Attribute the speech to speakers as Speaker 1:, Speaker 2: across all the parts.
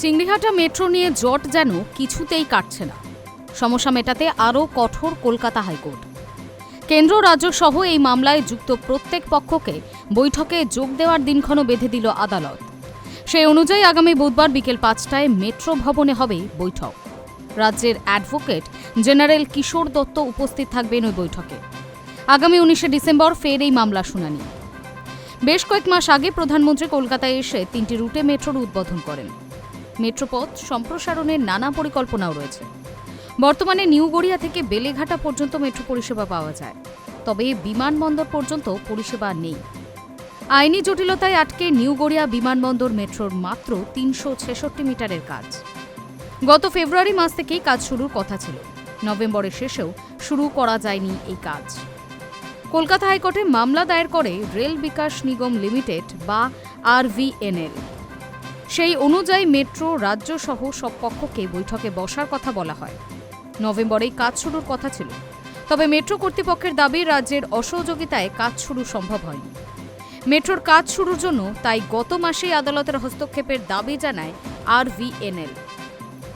Speaker 1: Chingrighata metro নিয়ে জট যেন কিছুতেই কাটছে না। সমস্যা মেটাতে আরও কঠোর কলকাতা হাইকোর্ট। কেন্দ্র রাজ্য সহ এই মামলায় যুক্ত প্রত্যেক পক্ষকে বৈঠকে যোগ দেওয়ার দিনক্ষণও বেঁধে দিল আদালত। সেই অনুযায়ী আগামী বুধবার বিকেল পাঁচটায় মেট্রো ভবনে হবে বৈঠক। রাজ্যের অ্যাডভোকেট জেনারেল কিশোর দত্ত উপস্থিত থাকবেন ওই বৈঠকে। আগামী উনিশে ডিসেম্বর ফের এই মামলা শুনানি। বেশ কয়েক মাস আগে প্রধানমন্ত্রী কলকাতায় এসে তিনটি রুটে মেট্রোর উদ্বোধন করেন। মেট্রোপথ সম্প্রসারণের নানা পরিকল্পনাও রয়েছে। বর্তমানে নিউ গড়িয়া থেকে বেলেঘাটা পর্যন্ত মেট্রো পরিষেবা পাওয়া যায়। তবে বিমানবন্দর পর্যন্ত পরিষেবা নেই। আইনি জটিলতায় আটকে নিউ গড়িয়া বিমানবন্দর মেট্রোর মাত্র তিনশো ছেষট্টি মিটারের কাজ। গত ফেব্রুয়ারি মাস থেকেই কাজ শুরুর কথা ছিল। নভেম্বরের শেষেও শুরু করা যায়নি এই কাজ। কলকাতা হাইকোর্টে মামলা দায়ের করে রেল বিকাশ নিগম লিমিটেড বা আরভিএনএল সেই অনুযায়ী মেট্রো রাজ্য সহ সব পক্ষকে বৈঠকে বসার কথা বলা হয়। নভেম্বরেই কাজ শুরুর কথা ছিল। তবে মেট্রো কর্তৃপক্ষের দাবি, রাজ্যের অসহযোগিতায় কাজ শুরু সম্ভব হয়নি। মেট্রোর কাজ শুরুর জন্য তাই গত মাসেই আদালতের হস্তক্ষেপের দাবি জানায় আরভিএনএল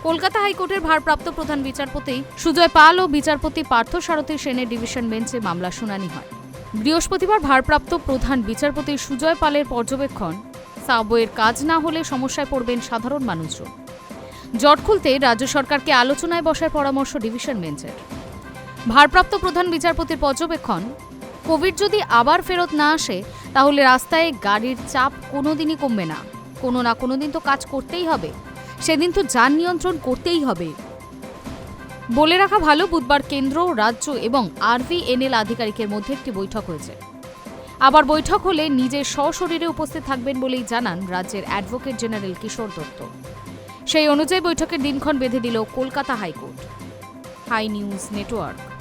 Speaker 1: কলকাতা হাইকোর্টের ভারপ্রাপ্ত প্রধান বিচারপতি সুজয় পাল ও বিচারপতি পার্থ সারথী সেনের ডিভিশন বেঞ্চে মামলা শুনানি হয়। বৃহস্পতিবার ভারপ্রাপ্ত প্রধান বিচারপতি সুজয় পালের পর্যবেক্ষণ সাবওয়ের কাজ না হলে সমস্যায় পড়বেন সাধারণ মানুষজন। জট খুলতে রাজ্য সরকারকে আলোচনায় বসার পরামর্শ ডিভিশন বেঞ্চের। ভারপ্রাপ্ত প্রধান বিচারপতির পর্যবেক্ষণ, কোভিড যদি আবার ফেরত না আসে, তাহলে রাস্তায় গাড়ির চাপ কোনোদিনই কমবে না। কোনো না কোনো দিন তো কাজ করতেই হবে। সেদিন তো যান নিয়ন্ত্রণ করতেই হবে। বলে রাখা ভালো, বুধবার কেন্দ্র, রাজ্য এবং আরভিএনএল আধিকারিকের মধ্যে একটি বৈঠক হয়েছে। আবার বৈঠক হলে নিজের সশরীরে উপস্থিত থাকবেন বলেই জানান রাজ্যের অ্যাডভোকেট জেনারেল কিশোর দত্ত। সেই অনুযায়ী বৈঠকের দিনক্ষণ বেঁধে দিল Kolkata high court. Hi news network.